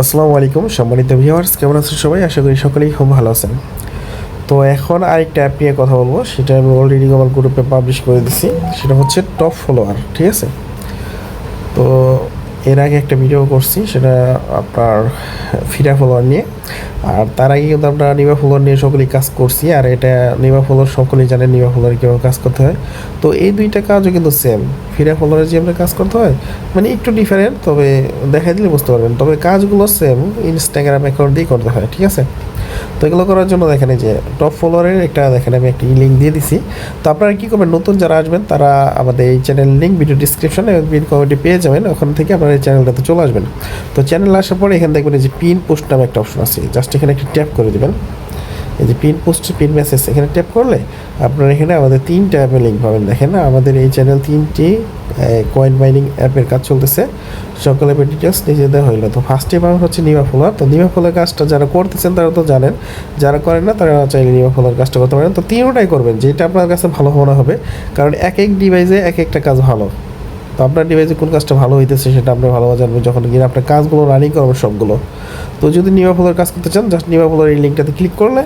আসসালামু আলাইকুম, সম্মানিত ভিউয়ার্স কেমন আছেন সবাই? আশা করি সকলেই খুব ভালো আছেন। তো এখন আরেকটা অ্যাপ নিয়ে কথা বলব, সেটা আমি অলরেডি আমার গ্রুপে পাবলিশ করে দিছি। সেটা হচ্ছে টপ ফলোয়ার ঠিক আছে? তো এর আগে একটা ভিডিও করছি, সেটা আপনার ফিরা ফলোয়ার নিয়ে। আর তার আগে কিন্তু আমরা নিমা ফুলর নিয়ে সকলেই কাজ করছি, আর এটা নিমা ফুলর সকলেই জানে নিমা ফলোয়ার কীভাবে কাজ করতে হয়। তো এই দুইটা কাজও কিন্তু সেম ফিরা ফলোয়ারে যে আমরা কাজ করতে হয় মানে একটু ডিফারেন্ট তবে দেখাই দিলে বুঝতে পারবেন। তবে কাজগুলো সেম ইনস্টাগ্রাম অ্যাকাউন্ট দিয়ে করতে হয়, ঠিক আছে? তো এগুলো করার জন্য দেখেন যে টপ ফলোয়ারের একটা দেখেন আমি একটি লিঙ্ক দিয়ে দিছি। তো আপনারা কী করবেন, নতুন যারা আসবেন তারা আমাদের এই চ্যানেল লিঙ্ক ভিডিও ডিসক্রিপশনে এবং পিন কমেন্টে পেয়ে যাবেন, ওখান থেকে আপনারা এই চ্যানেলটাতে চলে আসবেন। তো চ্যানেল আসার পরে এখানে দেখবেন যে পিন পোস্ট নামে একটা অপশন আছে জাস্ট এখানে একটি ট্যাপ করে দেবেন। এই যে পিন পোস্ট পিন মেসেজ এখানে ট্যাপ করলে আপনারা এখানে আমাদের তিনটা অ্যাপের লিঙ্ক পাবেন। দেখেন আমাদের এই চ্যানেল তিনটি কয়েন মাইনিং অ্যাপের কাজ চলতেছে। সকল অ্যাপের ডিটেলস নিজে দেওয়া হইল। তো ফার্স্টে পাবেন হচ্ছে নিমা ফলোয়ার তো নিমা ফলোয়ার কাজটা যারা করতেছেন তারা তো জানেন, যারা করেন না তারা চাইলে নিমা ফলোয়ার কাজটা করতে পারেন। তো তিনটাই করবেন, যেটা আপনার কাছে ভালো মনে হবে, কারণ এক এক ডিভাইসে এক একটা কাজ ভালো। তো আপনার ডিভাইসে কোন কাজটা ভালো হইতেছে সেটা আপনি ভালো জানবেন যখন গিয়ে আপনার কাজগুলো রানিং করবেন সবগুলো। তো যদি নিমা ফলোয়ার কাজ করতে চান জাস্ট নিমা ফলোয়ার এই লিঙ্কটাতে ক্লিক করলে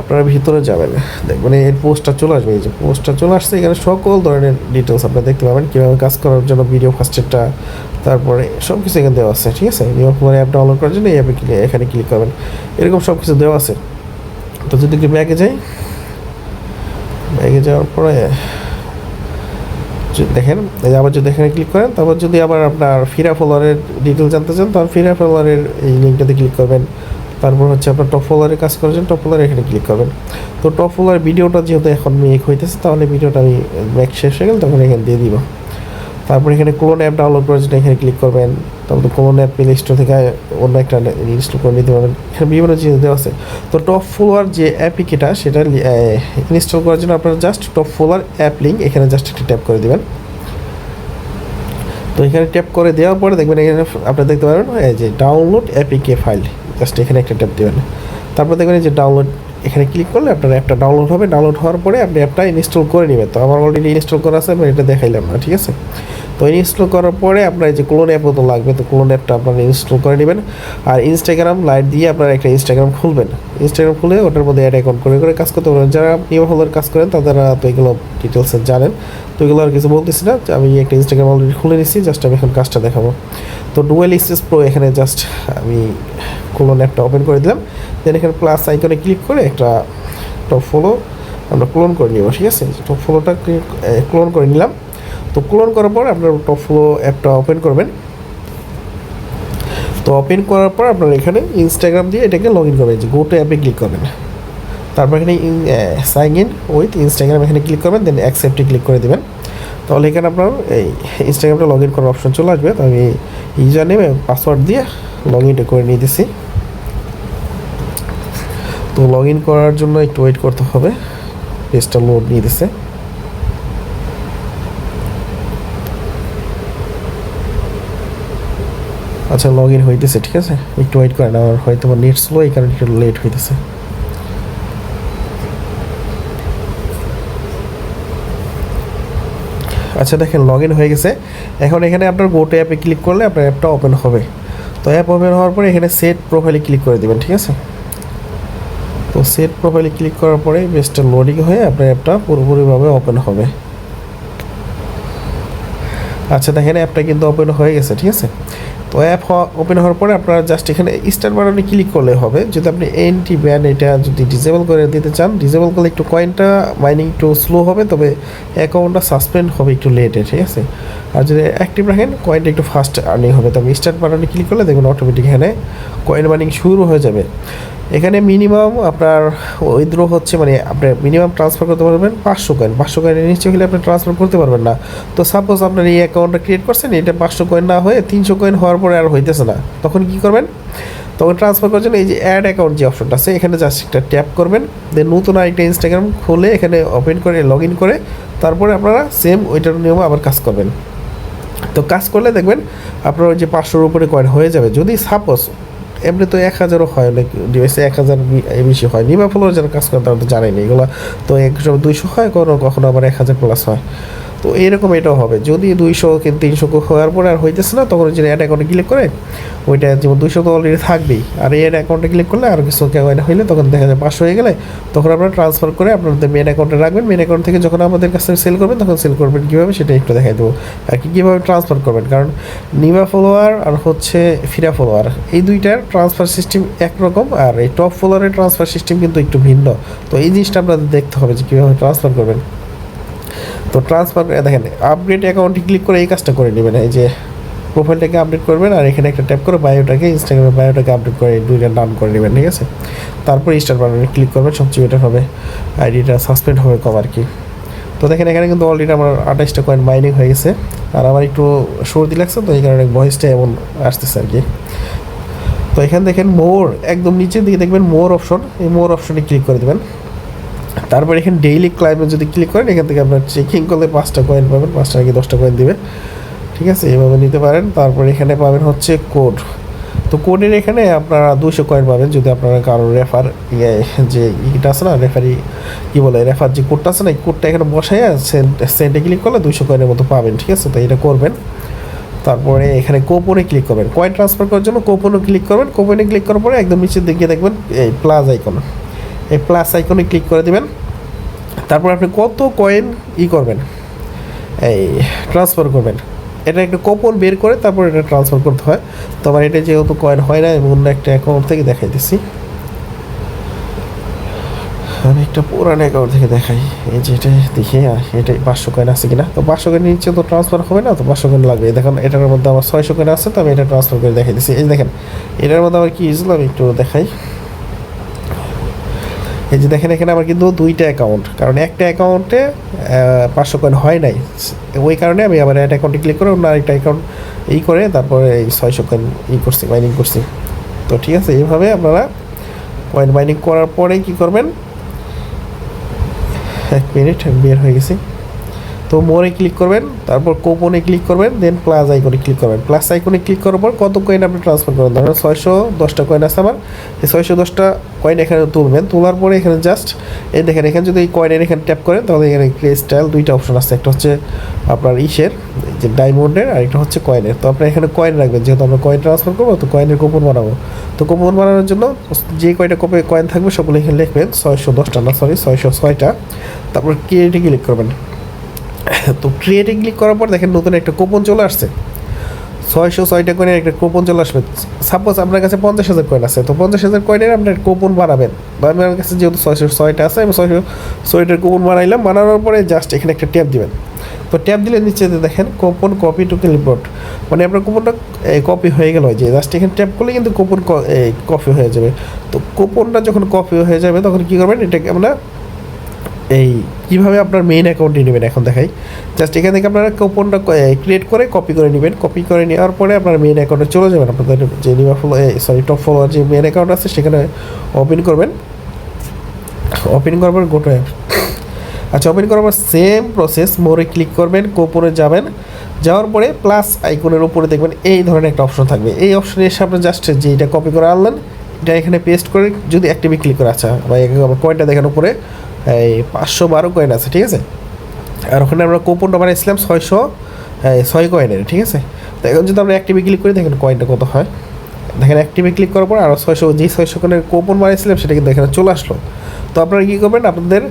আপনারা ভিতরে যাবেন। দেখবেন এর পোস্টটা চলে আসবে। এই যে পোস্টটা চলে আসছে, এখানে সকল ধরনের ডিটেলস আপনারা দেখতে পাবেন, কীভাবে কাজ করার জন্য ভিডিও ফার্স্টেরটা তারপরে সব কিছু এখানে দেওয়া আছে, ঠিক আছে? নিউ ফোনের অ্যাপ ডাউনলোড করার জন্য এই অ্যাপে এখানে ক্লিক করবেন। এরকম সব কিছু দেওয়া আছে। তো যদি একটু ব্যাগে যাই, ব্যাগে যাওয়ার পরে দেখেন, এই আবার যদি এখানে ক্লিক করেন, তারপর যদি আবার আপনার ফিরা ফলোয়ারের ডিটেল জানতে চান তাহলে ফিরা ফলোয়ারের এই লিঙ্কটাতে ক্লিক করবেন। তারপর হচ্ছে আপনার টপ ফলোয়ারে কাজ করার জন্য টপ ফলোয়ারে এখানে ক্লিক করবেন। তো টপ ফলোয়ার ভিডিওটা যেহেতু এখন মেক হইতেছে, তাহলে ভিডিওটা আমি ব্যাক শেষ হয়ে গেলে তখন এখানে দিয়ে দিব। তারপর এখানে ক্লোন অ্যাপ ডাউনলোড করার জন্য এখানে ক্লিক করবেন। তারপর ক্লোন অ্যাপ প্লে স্টোর থেকে অন্য একটা ইনস্টল করে নিতে পারবেন। এখানে বিভিন্ন জিনিস দেওয়া আছে। তো টপ ফলোয়ার যে অ্যাপিকেটা সেটা ইনস্টল করার জন্য আপনারা just top follower app link এখানে জাস্ট একটা ট্যাপ করে দেবেন। তো এখানে ট্যাপ করে দেওয়ার পরে দেখবেন এখানে আপনারা দেখতে পারবেন, এই যে ডাউনলোড অ্যাপিকে ফাইল জাস্ট এখানে একটা ট্যাপ দেবেন। তারপর দেখবেন যে ডাউনলোড এখানে ক্লিক করলে আপনার অ্যাপটা ডাউনলোড হবে। ডাউনলোড হওয়ার পরে আপনি অ্যাপটা ইনস্টল করে নেবেন। তো আমার অলরেডি ইনস্টল করা আছে, আমি এটা দেখাইলাম না, ঠিক আছে? তো ইনস্টল করার পরে আপনার যে ক্লোন অ্যাপ তো লাগবে, তো ক্লোন অ্যাপটা আপনারা ইনস্টল করে নেবেন। আর ইনস্টাগ্রাম লাইট দিয়ে আপনারা একটা ইনস্টাগ্রাম খুলবেন। ইনস্টাগ্রাম খুলে ওটার মধ্যে অ্যাড অ্যাকাউন্ট করে করে কাজ করতে পারবেন। যারা নিউ হলের কাজ করেন, তারা তো এগুলো ডিটেলসে জানেন। তো এগুলো আর কিছু বলতেছি না আমি একটা ইনস্টাগ্রাম অলরেডি খুলে নিচ্ছি জাস্ট আমি এখন কাজটা দেখাবো। তো ডুয়েল এক্সেস প্রো এখানে জাস্ট আমি ক্লোন অ্যাপটা ওপেন করে দিলাম। দেন এখানে প্লাস আইকনে ক্লিক করে একটা টপ ফলো আমরা ক্লোন করে নিব, ঠিক আছে? টপ ফলোটা ক্লোন করে নিলাম। তো ক্লোন করার পর আপনার টপ ফলো অ্যাপটা ওপেন করবেন। তো ওপেন করার পর আপনার এখানে ইনস্টাগ্রাম দিয়ে এটাকে লগ ইন করবেন, যে গো টু অ্যাপে ক্লিক করবেন। তারপর এখানে সাইন ইন উইথ ইনস্টাগ্রাম এখানে ক্লিক করবেন দেন অ্যাকসেপ্টে ক্লিক করে দেবেন। তাহলে এখানে আপনার এই ইনস্টাগ্রামটা লগ ইন করার অপশন চলে আসবে। তো আমি ইউজার নেম পাসওয়ার্ড দিয়ে লগ ইনটা করে নিয়ে দিছি তো লগ ইন করার জন্য একটু ওয়েট করতে হবে। পেজটা লোড নিয়ে দিছে আচ্ছা লগ ইন হইতেছে, ঠিক আছে? একটু ওয়েট করেন, আমার হয়তো নেট স্লো এই কারণে একটু লেট হইতেছে। আচ্ছা দেখেন লগ ইন হয়ে গেছে। এখন এখানে আপনার গোটে অ্যাপে ক্লিক করলে আপনার অ্যাপটা ওপেন হবে। তো অ্যাপ ওপেন হওয়ার পরে এখানে সেট প্রোফাইলে ক্লিক করে দেবেন, ঠিক আছে? তো সেট প্রোফাইলে ক্লিক করার পরে বেসটা লোডিং হয়ে আপনার অ্যাপটা পুরোপুরিভাবে ওপেন হবে। আচ্ছা দেখেন অ্যাপটা কিন্তু ওপেন হয়ে গেছে, ঠিক আছে? তো অ্যাপ ওপেন হওয়ার পরে আপনারা জাস্ট এখানে স্টার বাটনে ক্লিক করলে হবে। যদি আপনি এনটি ব্যান এটা যদি ডিসেবল করে দিতে চান ডিসেবল করলে একটু কয়েনটা মাইনিং একটু স্লো হবে, তবে অ্যাকাউন্টটা সাসপেন্ড হবে একটু লেটে ঠিক আছে? যদি অ্যাক্টিভ রাখেন কয়েনটা একটু ফাস্ট আর্নিং হবে। তবে স্টার্ট বাটনে ক্লিক করলে দেখুন অটোমেটিক এখানে কয়েন মাইনিং শুরু হয়ে যাবে। এখানে মিনিমাম আপনার উইথড্র হচ্ছে মানে আপনি মিনিমাম ট্রান্সফার করতে পারবেন পাঁচশো কয়েন পাঁচশো কয়েনের নিচে হলে আপনি ট্রান্সফার করতে পারবেন না। তো সাপোজ আপনার এই অ্যাকাউন্টটা ক্রিয়েট করছেন, এটা পাঁচশো কয়েন না হয়ে তিনশো কয়েন হওয়ার পরে আর হইতেছে না। তখন কি করবেন? তখন ট্রান্সফার করার জন্য এই যে অ্যাড অ্যাকাউন্ট যে অপশনটা আছে, এখানে জাস্ট একটা ট্যাপ করবেন। দেন নতুন আরেকটা ইনস্টাগ্রাম খুলে এখানে ওপেন করে লগ ইন করে, তারপরে আপনারা সেম ওইটার নিয়মে আবার কাজ করবেন। তো কাজ করলে দেখবেন আপনার ওই যে পাঁচশোর উপরে কয়েন হয়ে যাবে। যদি সাপোজ এমনি তো এক হাজারও হয় অনেক ডিভাইসে এক হাজার বেশি হয়, নিমা ফলোর যারা কাজ করে তারা তো জানেনি এগুলো তো একশো দুইশো হয় কখনো কখনো আবার এক হাজার প্লাস হয়। তো এরকম এটাও হবে। যদি দুইশো কিন্তু তিনশো হওয়ার পরে আর হইতেছে না, তখন যে অ্যাড অ্যাকাউন্টে ক্লিক করে, ওইটা যেমন দুইশো তো অলরেডি থাকবেই। আর এই অ্যাড অ্যাকাউন্টে ক্লিক করলে আর কিছু কয়েন হইলে তখন দেখা যায় পাঁচশো হয়ে গেলে, তখন আপনারা ট্রান্সফার করে আপনাদের মেন অ্যাকাউন্টে রাখবেন। মেন অ্যাকাউন্ট থেকে যখন আমাদের কাছে সেল করবেন, তখন সেল করবেন কীভাবে সেটা একটু দেখাই দেবো। আর কি কীভাবে ট্রান্সফার করবেন? কারণ নিমা ফলোয়ার আর হচ্ছে ফিরা ফলোয়ার এই দুইটার ট্রান্সফার সিস্টেম একরকম আর এই টপ ফলোয়ারের ট্রান্সফার সিস্টেম কিন্তু একটু ভিন্ন। তো এই জিনিসটা আপনাদের দেখতে হবে যে কীভাবে ট্রান্সফার করবেন। তো ট্রান্সফার দেখেন আপডেট অ্যাকাউন্টে ক্লিক করে এই কাজটা করে নেবেন। এই যে প্রোফাইলটাকে আপডেট করবেন আর এখানে একটা ট্যাপ করে বায়োটাকে ইনস্টাগ্রামে বায়োটাকে আপডেট করে দুইটা ডান করে নেবেন, ঠিক আছে? তারপর স্টার বাটনে ক্লিক করবেন, সবচেয়ে বেটার হবে। আইডিটা সাসপেন্ড হবে কম আর কি। তো দেখেন, এখানে কিন্তু অলরেডি আমার আঠাশটা কয়েন মাইনিং হয়ে গেছে। আর আমার একটু সর্দি লাগছে, তো এই কারণে ভয়েসটা এমন আসতেছে আর কি। তো এখানে দেখেন মোর একদম নিচের দিকে দেখবেন মোর অপশন এই মোর অপশনে ক্লিক করে দেবেন। তারপর এখানে ডেইলি ক্লাইমে যদি ক্লিক করেন, এখান থেকে আপনার চেকিং করলে পাঁচটা কয়েন পাবেন, পাঁচটা কি দশটা কয়েন দিবে। ঠিক আছে? এভাবে নিতে পারেন। তারপর এখানে পাবেন হচ্ছে কোড তো কোডের এখানে আপনারা দুশো কয়েন পাবেন, যদি আপনারা কারও রেফার ইয়ে যে ইটা আছে না রেফারি কী বলে রেফার যে কোডটা আছে না, এই কোডটা এখানে বসাই সেন্ট সেন্টে ক্লিক করলে দুশো কয়েনের মতো পাবেন। ঠিক আছে? তো এটা করবেন। তারপরে এখানে কোপনে ক্লিক করবেন। কয়েন ট্রান্সফার করার জন্য কোপনে ক্লিক করবেন। কোপনে ক্লিক করার পরে একদম নিচের দিকে দেখবেন এই প্লাস আইকন এই প্লাস আইকনে ক্লিক করে দেবেন। তারপর আপনি কত কয়েন ই করবেন? এই ট্রান্সফার করবেন। এটা একটা কোপন বের করে তারপর এটা ট্রান্সফার করতে হয়। তো আমার এটা যেহেতু কয়েন হয় না, আমি অন্য একটা অ্যাকাউন্ট থেকে দেখাই দিচ্ছি আমি একটা পুরান অ্যাকাউন্ট থেকে দেখাই। এই যে এটা দেখি এটা পাঁচশো কয়েন আছে কিনা? তো পাঁচশো কয়েন নিচে তো ট্রান্সফার হবে না, তো পাঁচশো কয়েন লাগবে। দেখুন, এটার মধ্যে আমার ছয়শো কয়েন আছে, তো আমি এটা ট্রান্সফার করে দেখাই দিচ্ছি এই দেখেন, এটার মধ্যে আমার কি ইউজল আমি একটু দেখাই। এই যে দেখেন, এখানে আমার কিন্তু দুইটা অ্যাকাউন্ট কারণ একটা অ্যাকাউন্টে পাঁচশো কয়েন হয় নাই। ওই কারণে আমি আবার একটা অ্যাকাউন্টে ক্লিক করে অন্য আরেকটা অ্যাকাউন্ট ই করে তারপরে এই ছয়শো কয়েন ই করছি মাইনিং করছি। তো ঠিক আছে, এইভাবে আপনারা কয়েন মাইনিং করার পরেই কী করবেন? এক মিনিট বের হয়ে গেছি। তো মোরে ক্লিক করবেন, তারপর কোপনে ক্লিক করবেন দেন প্লাস আইকনে ক্লিক করবেন। প্লাস আইকনে ক্লিক করার পর কত কয়েন আপনি ট্রান্সফার করবেন ধরেন ছয়শো দশটা কয়েন আছে আমার। এই ছয়শো দশটা কয়েন এখানে তুলবেন। তোলার পরে এখানে জাস্ট এই দেখেন, এখানে যদি এই কয়েনের এখানে ট্যাপ করেন, তাহলে এখানে স্টাইল দুইটা অপশন আছে। একটা হচ্ছে আপনার ইসের যে ডায়মন্ডের আর একটা হচ্ছে কয়েনের তো আপনার এখানে কয়েন রাখবেন। যেহেতু আমরা কয়েন ট্রান্সফার করব, তো কয়েনের কুপন বানাবো। তো কুপন বানানোর জন্য যে কয়টা কপে কয়েন থাকবে, সবগুলো এখানে লিখবেন। ছয়শো দশটা না সরি ছয়শো ছয়টা। তারপর ক্রিয়েটে ক্লিক করবেন। তো ক্রিয়েটে ক্লিক করার পর দেখেন নতুন একটা কুপন চলে আসছে। ছয়শো ছয়টা কয়েনের একটা কুপন চলে আসবে। সাপোজ আপনার কাছে পঞ্চাশ হাজার কয়েন আছে, তো পঞ্চাশ হাজার কয়েনের আপনার কুপন বা আমার কাছে যেহেতু ছয়শো ছয়টা আছে, আমি ছয়শো ছয়টার কুপন বানাইলাম বানানোর পরে জাস্ট এখানে একটা ট্যাপ দিবেন। তো ট্যাপ দিলে নিচে দেখেন কুপন কপি টু ক্লিপবোর্ড মানে আপনার কুপনটা কপি হয়ে গেল যে জাস্ট এখানে ট্যাপ করলে কিন্তু কুপন কপি হয়ে যাবে। তো কুপনটা যখন কপি হয়ে যাবে, তখন কী করবেন, এটাকে আমরা এই, কীভাবে আপনার মেইন অ্যাকাউন্টে নেবেন এখন দেখাই। জাস্ট এখান থেকে আপনারা কুপনটা ক্রিয়েট করে কপি করে নেবেন। কপি করে নেওয়ার পরে আপনার মেইন অ্যাকাউন্টে চলে যাবেন। আপনাদের যে নিমা ফলো সরি টপ ফলোয়ার যে মেইন অ্যাকাউন্ট আছে, সেখানে ওপেন করবেন। ওপেন করবেন গোটো অ্যাপ আচ্ছা ওপেন করার পর সেম প্রসেস মোরে ক্লিক করবেন কোপনে যাবেন। যাওয়ার পরে প্লাস আইকনের উপরে দেখবেন এই ধরনের একটা অপশন থাকবে। এই অপশনে এসে আপনি জাস্ট যে এটা কপি করে আনলেন এটা এখানে পেস্ট করে যদি অ্যাক্টিভে ক্লিক করে আচ্ছা আমার কয়েনটা দেখেন উপরে, এই পাঁচশো বারো কয়েন আছে, ঠিক আছে? আর ওখানে আমরা কুপনটা বানিয়েছিলাম ছয়শো ছয় কয়েনের ঠিক আছে? তো এখন যদি আমরা অ্যাক্টিভে ক্লিক করি, দেখেন কয়েনটা কত হয়? দেখেন অ্যাক্টিভে ক্লিক করার পর আরও ছয়শো যে ছয়শো কয়েনের কুপন বানিয়েছিলাম সেটা কিন্তু এখানে চলে আসলো। তো আপনারা কী করবেন? আপনাদের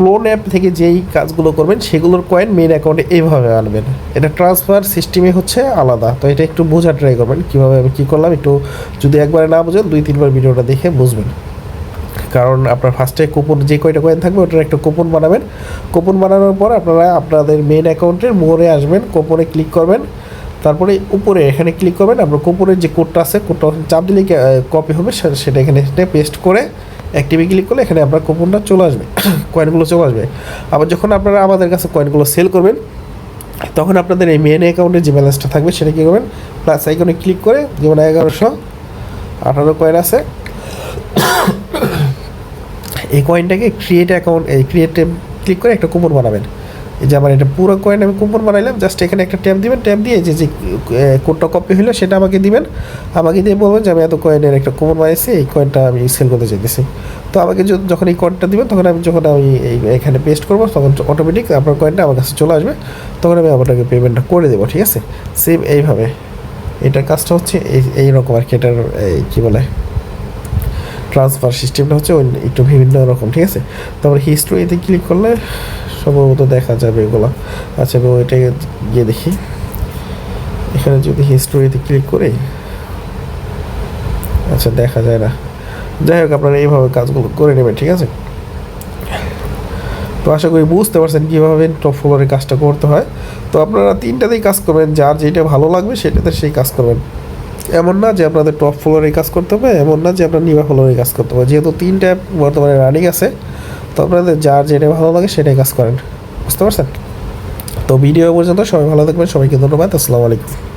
ক্লোন অ্যাপ থেকে যেই কাজগুলো করবেন, সেগুলোর কয়েন মেন অ্যাকাউন্টে এইভাবে আনবেন। এটা ট্রান্সফার সিস্টেমে হচ্ছে আলাদা। তো এটা একটু বোঝার ট্রাই করবেন, কীভাবে আমি কী করলাম, একটু যদি একবারে না বোঝেন, দুই, তিনবার ভিডিওটা দেখে বুঝবেন। কারণ আপনার ফার্স্টে কুপন যে কয়টা কয়েন থাকবে, ওটার একটা কুপন বানাবেন। কুপন বানানোর পর আপনারা আপনাদের মেন অ্যাকাউন্টের মোড়ে আসবেন কুপনে ক্লিক করবেন। তারপরে উপরে এখানে ক্লিক করবেন, আপনার কুপনের যে কোডটা আছে কোডটা চাপ দিলে কপি হবে সেটা এখানে পেস্ট করে অ্যাক্টিভে ক্লিক করলে এখানে আপনার কুপনটা চলে আসবে কয়েনগুলো চলে আসবে। আবার যখন আপনারা আমাদের কাছে কয়েনগুলো সেল করবেন, তখন আপনাদের এই মেন অ্যাকাউন্টে যে ব্যালেন্সটা থাকবে, সেটা কী করবেন? প্লাস আইকনে ক্লিক করে যেমন এগারোশো আঠারো কয়েন আছে। এই কয়েনটাকে ক্রিয়েট অ্যাকাউন্ট এই ক্রিয়েটে ক্লিক করে একটা কুপন বানাবেন। এই যে আমার এটা পুরো কয়েন আমি কুপন বানাইলাম জাস্ট এখানে একটা ট্যাপ দিবেন ট্যাপ দিয়ে যে যে কোডটা কপি হলো সেটা আমাকে দিবেন। আমাকে দিয়ে বলবেন যে, আমি এত কয়েনের একটা কুপন বানাইছি, এই কয়েনটা আমি সেল করতে চাইতেছি। তো আমাকে যখন এই কয়েনটা দিবেন, তখন আমি যখন আমি এখানে পেস্ট করব, তখন অটোমেটিক আপনার কয়েনটা আমার কাছে চলে আসবে। তখন আমি আপনাকে পেমেন্টটা করে দেবো, ঠিক আছে? সেম এইভাবে। এটার কাজটা হচ্ছে এই এইরকম আর কি, এটার, এই কী বলে ট্রান্সফার সিস্টেমটা হচ্ছে একটু বিভিন্ন রকম, ঠিক আছে? তারপর হিস্ট্রিতে ক্লিক করলে সম্ভবত দেখা যাবে এগুলো। আচ্ছা আমি ওইটা গিয়ে দেখি। এখানে যদি হিস্টোরিতে ক্লিক করি আচ্ছা দেখা যায় না। যাই হোক, আপনারা এইভাবে কাজগুলো করে নেবেন, ঠিক আছে? তো আশা করি বুঝতে পারছেন কীভাবে টপ ফ্লোরের কাজটা করতে হয়। তো আপনারা তিনটাতেই কাজ করবেন, যার যেটা ভালো লাগবে সেটাতে সেই কাজ করবেন। এমন না যে আপনাদের টপ ফ্লোরে কাজ করতে হবে, এমন না যে আপনার নিভা ফ্লোরে কাজ করতে হবে। যেহেতু তিনটা বর্তমানে রানিং আছে তো আপনাদের যার যেটা ভালো লাগে সেটাই কাজ করেন। বুঝতে পারছেন? তো ভিডিও পর্যন্ত সবাই ভালো থাকবেন, সবাইকে ধন্যবাদ, আসসালামু আলাইকুম।